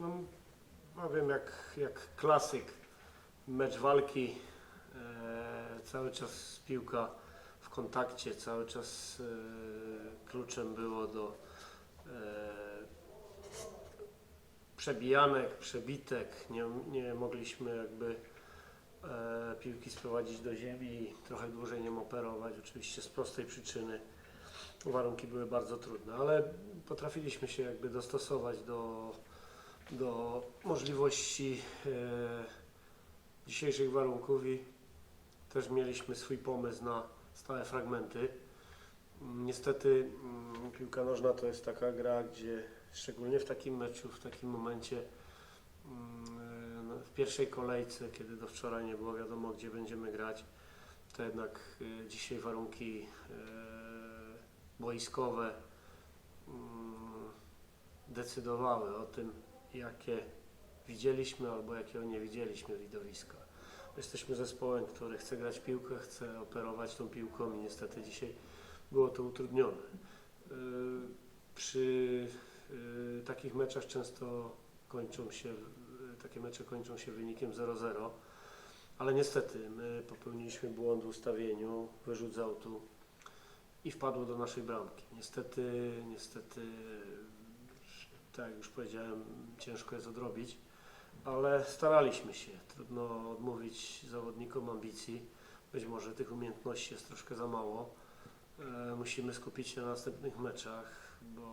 No, powiem jak, jak klasyk, mecz walki, e, cały czas piłka w kontakcie, cały czas e, kluczem było do e, przebijanek, przebitek, nie, nie mogliśmy jakby e, piłki sprowadzić do ziemi, trochę dłużej nią operować, oczywiście z prostej przyczyny. Warunki były bardzo trudne, ale potrafiliśmy się jakby dostosować do, do możliwości e, dzisiejszych warunków i też mieliśmy swój pomysł na stałe fragmenty. Niestety mm, piłka nożna to jest taka gra, gdzie szczególnie w takim meczu, w takim momencie mm, no, w pierwszej kolejce, kiedy do wczoraj nie było wiadomo gdzie będziemy grać, to jednak e, dzisiaj warunki e, boiskowe mm, decydowały o tym, jakie widzieliśmy albo jakiego nie widzieliśmy widowiska. Jesteśmy zespołem, który chce grać piłkę, chce operować tą piłką i niestety dzisiaj było to utrudnione. Yy, Przy yy, takich meczach często kończą się, yy, takie mecze kończą się wynikiem 0-0, ale niestety my popełniliśmy błąd w ustawieniu, wyrzut z autu i wpadło do naszej bramki. Niestety, niestety, tak jak już powiedziałem, ciężko jest odrobić, ale staraliśmy się. Trudno odmówić zawodnikom ambicji. Być może tych umiejętności jest troszkę za mało. E, Musimy skupić się na następnych meczach, bo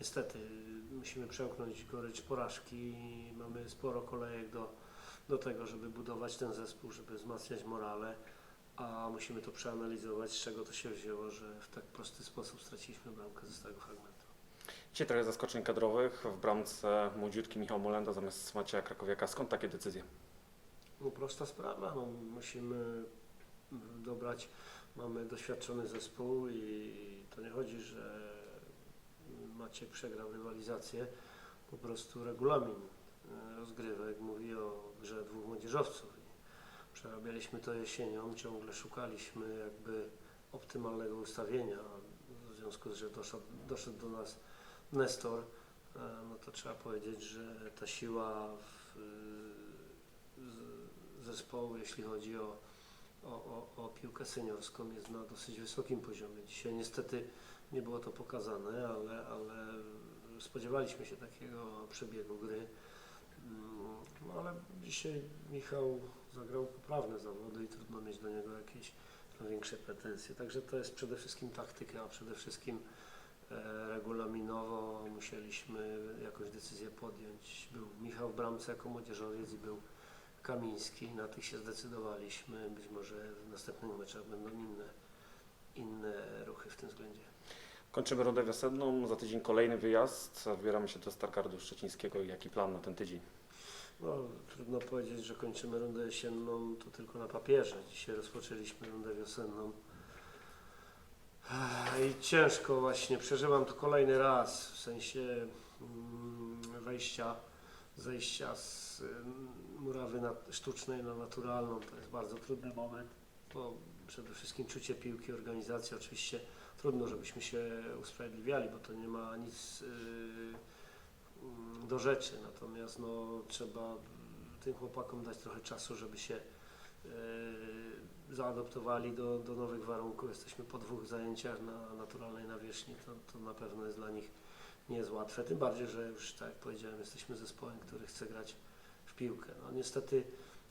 niestety musimy przełknąć gorycz porażki mamy sporo kolejek do, do tego, żeby budować ten zespół, żeby wzmacniać morale a musimy to przeanalizować, z czego to się wzięło, że w tak prosty sposób straciliśmy bramkę ze stałego fragmentu. Dzisiaj trochę zaskoczeń kadrowych. W bramce młodziutki Michał Molenda zamiast Macieja Krakowiaka. Skąd takie decyzje? No prosta sprawa, no, musimy dobrać, mamy doświadczony zespół i to nie chodzi, że Maciek przegrał rywalizację, po prostu regulamin e, rozgrywek mówi o grze dwóch młodzieżowców. Przerabialiśmy to jesienią, ciągle szukaliśmy jakby optymalnego ustawienia, w związku z że doszedł, doszedł do nas Nestor, e, no to trzeba powiedzieć, że ta siła w, z- zespołu, jeśli chodzi o, o, o, o piłkę seniorską, jest na dosyć wysokim poziomie. Dzisiaj niestety nie było to pokazane, ale, ale spodziewaliśmy się takiego przebiegu gry. Mm, No ale dzisiaj Michał zagrał poprawne zawody i trudno mieć do niego jakieś większe pretensje. Także to jest przede wszystkim taktyka, a przede wszystkim e, regulaminowo musieliśmy jakąś decyzję podjąć. Był Michał bramce jako młodzieżowiec i był Kamiński. Na tych się zdecydowaliśmy. Być może w następnych meczach będą inne, inne ruchy w tym względzie. Kończymy rundę wiosenną. Za tydzień kolejny wyjazd. Wybieramy się do Stargardu Szczecińskiego. Jaki plan na ten tydzień? No, trudno powiedzieć, że kończymy rundę jesienną to tylko na papierze. Dzisiaj rozpoczęliśmy rundę wiosenną. I ciężko właśnie, przeżywam to kolejny raz, w sensie mm, wejścia, zejścia z mm, murawy sztucznej na naturalną. To jest bardzo trudny moment, bo przede wszystkim czucie piłki, organizacja. Oczywiście trudno, żebyśmy się usprawiedliwiali, bo to nie ma nic yy, do rzeczy. Natomiast no, trzeba tym chłopakom dać trochę czasu, żeby się e, zaadoptowali do, do nowych warunków. Jesteśmy po dwóch zajęciach na naturalnej nawierzchni, to, to na pewno jest dla nich nie jest łatwe. Tym bardziej, że już tak jak powiedziałem, jesteśmy zespołem, który chce grać w piłkę. No, niestety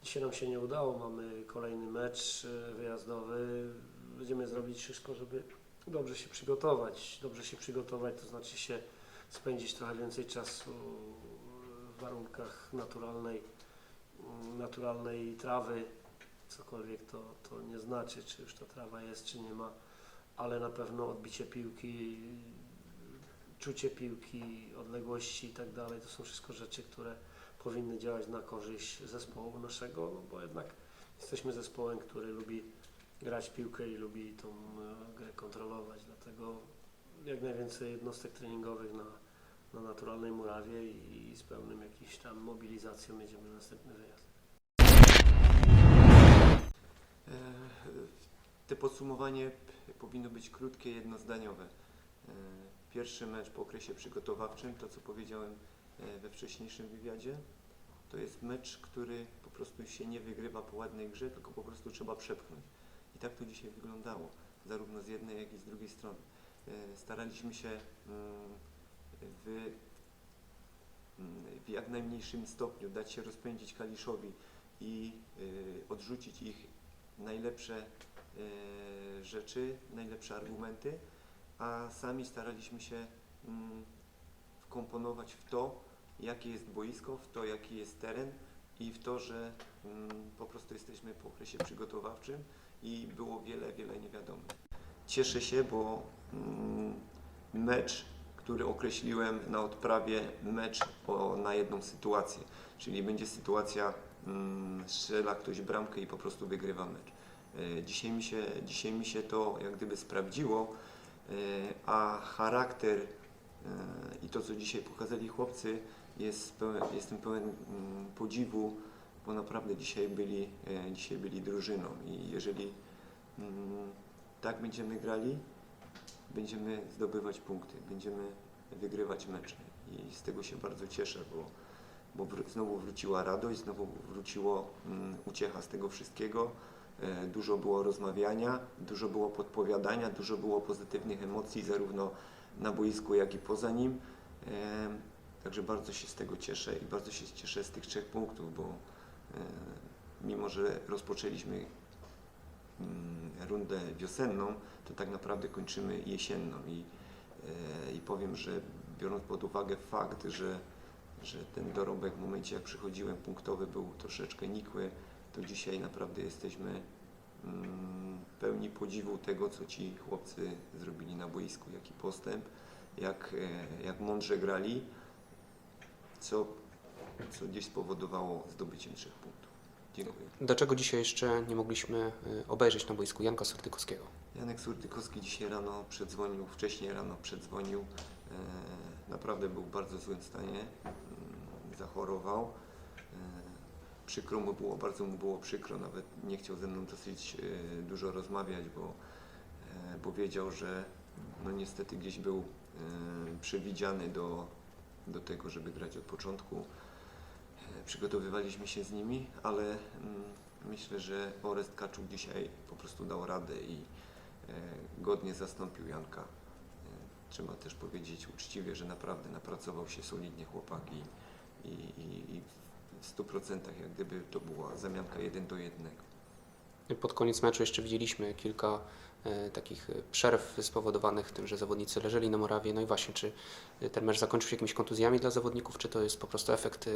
dzisiaj nam się nie udało, mamy kolejny mecz e, wyjazdowy. Będziemy zrobić wszystko, żeby dobrze się przygotować. Dobrze się przygotować, to znaczy się spędzić trochę więcej czasu w warunkach naturalnej, naturalnej trawy, cokolwiek to, to nie znaczy, czy już ta trawa jest, czy nie ma, ale na pewno odbicie piłki, czucie piłki, odległości i tak dalej, to są wszystko rzeczy, które powinny działać na korzyść zespołu naszego, no bo jednak jesteśmy zespołem, który lubi grać piłkę i lubi tą e, grę kontrolować, dlatego jak najwięcej jednostek treningowych na, na naturalnej murawie i z pełnym jakimś tam mobilizacją jedziemy na następny wyjazd. E, Te podsumowanie powinno być krótkie, jednozdaniowe. Pierwszy mecz po okresie przygotowawczym, to co powiedziałem e, we wcześniejszym wywiadzie, to jest mecz, który po prostu się nie wygrywa po ładnej grze, tylko po prostu trzeba przepchnąć. I tak to dzisiaj wyglądało, zarówno z jednej, jak i z drugiej strony. E, Staraliśmy się mm, w, mm, w jak najmniejszym stopniu dać się rozpędzić Kaliszowi i odrzucić ich najlepsze y, rzeczy, najlepsze argumenty, a sami staraliśmy się mm, wkomponować w to, jakie jest boisko, w to, jaki jest teren i w to, że mm, po prostu jesteśmy po okresie przygotowawczym i było wiele, wiele niewiadomych. Cieszę się, bo mm, mecz, który określiłem na odprawie, mecz o, na jedną sytuację, czyli będzie sytuacja, strzela ktoś bramkę i po prostu wygrywa mecz. E, Dzisiaj mi się, dzisiaj mi się to jak gdyby sprawdziło, e, a charakter e, i to, co dzisiaj pokazali chłopcy, jest jestem pełen mm, podziwu, bo naprawdę dzisiaj byli, dzisiaj byli drużyną i jeżeli mm, tak będziemy grali, będziemy zdobywać punkty, będziemy wygrywać mecze i z tego się bardzo cieszę, bo, bo wr- znowu wróciła radość, znowu wróciło mm, uciecha z tego wszystkiego. E, Dużo było rozmawiania, dużo było podpowiadania, dużo było pozytywnych emocji, zarówno na boisku, jak i poza nim. E, Także bardzo się z tego cieszę i bardzo się cieszę z tych trzech punktów, bo e, mimo, że rozpoczęliśmy mm, rundę wiosenną, to tak naprawdę kończymy jesienną i, e, i powiem, że biorąc pod uwagę fakt, że, że ten dorobek w momencie jak przychodziłem punktowy był troszeczkę nikły, to dzisiaj naprawdę jesteśmy mm, pełni podziwu tego, co ci chłopcy zrobili na boisku, jaki postęp, jak, e, jak mądrze grali, co, co gdzieś spowodowało zdobycie trzech punktów. Dziękuję. Dlaczego dzisiaj jeszcze nie mogliśmy y, obejrzeć na boisku Janka Surtykowskiego? Janek Surtykowski dzisiaj rano przedzwonił, wcześniej rano przedzwonił. E, naprawdę był w bardzo złym stanie. Mm, Zachorował. E, przykro mu było, bardzo mu było przykro. Nawet nie chciał ze mną dosyć e, dużo rozmawiać, bo, bo wiedział, że no niestety gdzieś był przewidziany do, do tego, żeby grać od początku. Przygotowywaliśmy się z nimi, ale mm, myślę, że Orest Kaczuk dzisiaj po prostu dał radę i godnie zastąpił Janka. Trzeba też powiedzieć uczciwie, że naprawdę napracował się solidnie chłopak i, i, i, w 100% jak gdyby to była zamianka jeden do jednego. Pod koniec meczu jeszcze widzieliśmy kilka e, takich przerw spowodowanych tym, że zawodnicy leżeli na murawie. No i właśnie, czy e, ten mecz zakończył się jakimiś kontuzjami dla zawodników, czy to jest po prostu efekt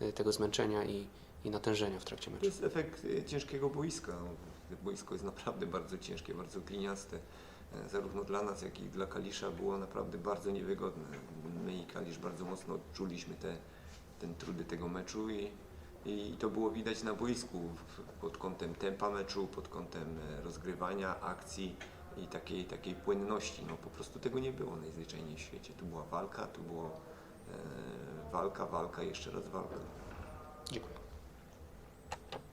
e, tego zmęczenia i, i natężenia w trakcie To meczu? jest efekt ciężkiego boiska. Boisko jest naprawdę bardzo ciężkie, bardzo gliniaste. Zarówno dla nas, jak i dla Kalisza było naprawdę bardzo niewygodne. My i Kalisz bardzo mocno odczuliśmy te, ten trudy tego meczu i, i to było widać na boisku pod kątem tempa meczu, pod kątem e, rozgrywania, akcji i takiej, takiej płynności. No po prostu tego nie było najzwyczajniej w świecie. Tu była walka, tu było e, walka, walka jeszcze raz walka. Dziękuję.